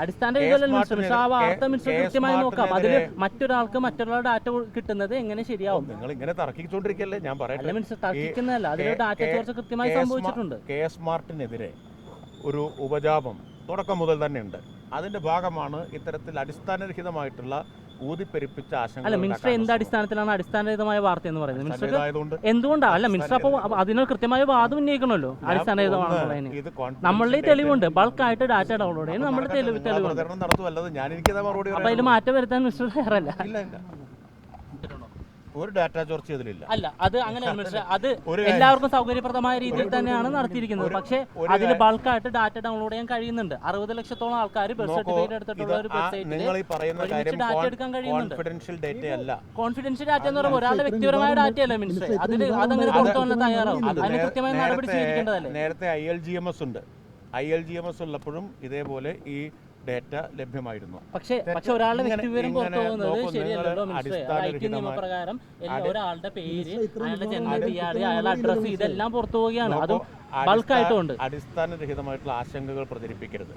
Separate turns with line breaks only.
അടിസ്ഥാന മിനിസ്റ്റർ പക്ഷെ ആ വാർത്ത മിനിസ്റ്റർ കൃത്യമായി നോക്കാം. അതിൽ മറ്റൊരാൾക്ക് മറ്റൊരാളുടെ ഡാറ്റ കിട്ടുന്നത് എങ്ങനെ ശരിയാവും?
നിങ്ങൾ ഇങ്ങനെ തർക്കിച്ചുകൊണ്ടിരിക്കല്ലേ? ഞാൻ പറയട്ടെ.
മിനിസ്റ്റർ തർക്കിക്കുന്നതല്ല. അതിൽ ഡാറ്റ ചോർച്ച കൃത്യമായി സംഭവിച്ചിട്ടുണ്ട്.
കെ എസ് മാർട്ടിനെതിരെ ഒരു ഉപജാപം തുടക്കം മുതൽ തന്നെ ഉണ്ട്. അതിന്റെ ഭാഗമാണ് ഇത്തരത്തിൽ അടിസ്ഥാനരഹിതമായിട്ടുള്ള ഊതിപ്പെരിപ്പിച്ച
അല്ല
ആശങ്ക
മിനിസ്റ്റർ എന്ത് അടിസ്ഥാനത്തിലാണ് അടിസ്ഥാനരഹിതമായ വാർത്ത എന്ന് പറയുന്നത്?
മിനിസ്റ്റർ
എന്തുകൊണ്ടാണ് അല്ല മിനിസ്റ്റർ അപ്പോൾ അതിന് കൃത്യമായ വാദം ഉന്നയിക്കണമല്ലോ.
അടിസ്ഥാനരഹിതമാണ്
നമ്മളുടെ തെളിവുണ്ട്. ബൾക്കായിട്ട് ഡാറ്റ ഡൗൺലോഡ് ചെയ്യുന്നത് നമ്മുടെ തെളിവ് തെളിവുണ്ട്. അപ്പൊ അതിൽ. മാറ്റം വരുത്താൻ മിനിസ്റ്റർ തയ്യാറല്ല.
ഇല്ല. ഒരു ഡാറ്റ ചോർച്ച ഇതിലില്ല.
അല്ല അത് അങ്ങനെ അത് എല്ലാവർക്കും സൗകര്യപ്രദമായ രീതിയിൽ തന്നെയാണ് നടത്തിയിരിക്കുന്നത്. പക്ഷേ അതിൽ ബൾക്കായിട്ട് ഡാറ്റ ഡൗൺലോഡ് ചെയ്യാൻ കഴിയുന്നുണ്ട്. അറുപത് ലക്ഷത്തോളം ആൾക്കാർ ബർത്ത് സർട്ടിഫിക്കറ്റ് എടുത്തിട്ടുള്ള ഒരു വെബ്സൈറ്റിൽ ഡാറ്റ എടുക്കാൻ കഴിയുന്നുണ്ട്.
കോൺഫിഡൻഷ്യൽ ഡേറ്റ അല്ല.
കോൺഫിഡൻഷ്യൽ ഡാറ്റ എന്ന് പറയുമ്പോൾ ഒരാളുടെ വ്യക്തിപരമായ ഡാറ്റ അല്ല മിനിസ്റ്റർ അതിൽ അതങ്ങനെ കൊടുത്തോളം തയ്യാറാവും
അത്
അതിന് കൃത്യമായി നടപടി
നേരത്തെ-
സ്വീകരിക്കേണ്ടതല്ലേ?
നേരത്തെ I L G M S ഉണ്ട്. I L G M S ഉള്ളപ്പോഴും ഇതേപോലെ ഈ ഡേറ്റ ലഭ്യമായിരുന്നു.
പക്ഷേ പക്ഷെ ഒരാളുടെ വ്യക്തിവിവരം പുറത്തു പോകുന്നത് ശരിയല്ലല്ലോ
നിങ്ങൾ
മിനിസ്റ്റർ ഐ ടി
അടിസ്ഥാനരഹിതമായ-
നിയമപ്രകാരം എല്ലാ- ഒരാളുടെ പേര് അയാളുടെ ജന്മതീയതി അയാളുടെ അഡ്രസ്സ് ഇതെല്ലാം പുറത്തു പോവുകയാണ്. അതും ബൾക്കായിട്ടുമുണ്ട്
അടിസ്ഥാനരഹിതമായിട്ടുള്ള ആശങ്കകൾ പ്രചരിപ്പിക്കരുത്.